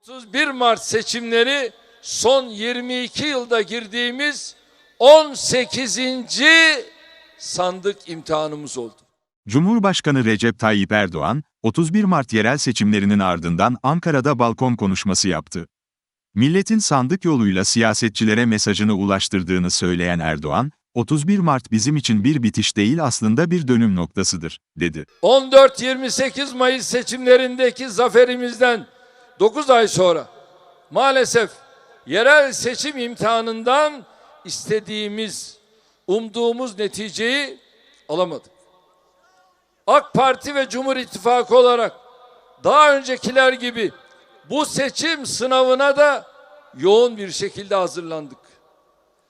31 Mart seçimleri son 22 yılda girdiğimiz 18. sandık imtihanımız oldu. Cumhurbaşkanı Recep Tayyip Erdoğan, 31 Mart yerel seçimlerinin ardından Ankara'da balkon konuşması yaptı. Milletin sandık yoluyla siyasetçilere mesajını ulaştırdığını söyleyen Erdoğan, 31 Mart bizim için bir bitiş değil aslında bir dönüm noktasıdır, dedi. 14-28 Mayıs seçimlerindeki zaferimizden 9 ay sonra maalesef yerel seçim imtihanından istediğimiz, umduğumuz neticeyi alamadık. AK Parti ve Cumhur İttifakı olarak daha öncekiler gibi bu seçim sınavına da yoğun bir şekilde hazırlandık.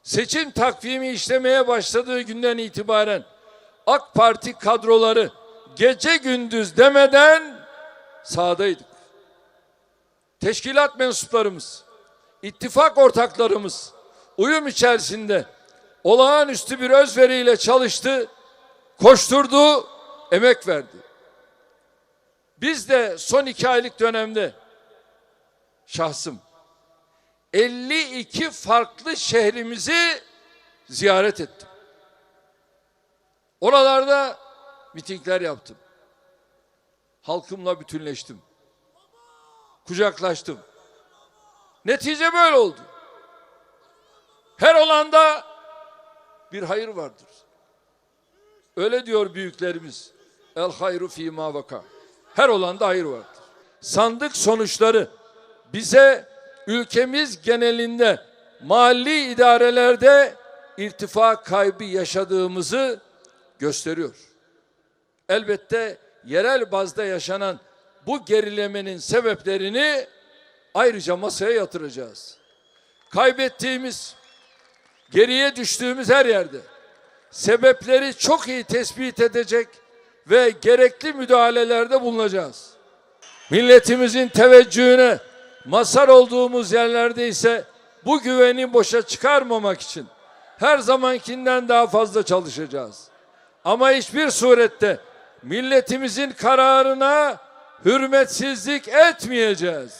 Seçim takvimi işlemeye başladığı günden itibaren AK Parti kadroları gece gündüz demeden sahadaydık. Teşkilat mensuplarımız, ittifak ortaklarımız uyum içerisinde olağanüstü bir özveriyle çalıştı, koşturdu, emek verdi. Biz de son iki aylık dönemde şahsım 52 farklı şehrimizi ziyaret ettim. Oralarda mitingler yaptım. Halkımla bütünleştim. Kucaklaştım. Netice böyle oldu. Her olanda bir hayır vardır. Öyle diyor büyüklerimiz. El hayru fîmâ vaka. Her olanda hayır vardır. Sandık sonuçları bize ülkemiz genelinde mahalli idarelerde irtifa kaybı yaşadığımızı gösteriyor. Elbette yerel bazda yaşanan bu gerilemenin sebeplerini ayrıca masaya yatıracağız. Kaybettiğimiz, geriye düştüğümüz her yerde sebepleri çok iyi tespit edecek ve gerekli müdahalelerde bulunacağız. Milletimizin teveccühüne masar olduğumuz yerlerde ise bu güveni boşa çıkarmamak için her zamankinden daha fazla çalışacağız. Ama hiçbir surette milletimizin kararına hürmetsizlik etmeyeceğiz.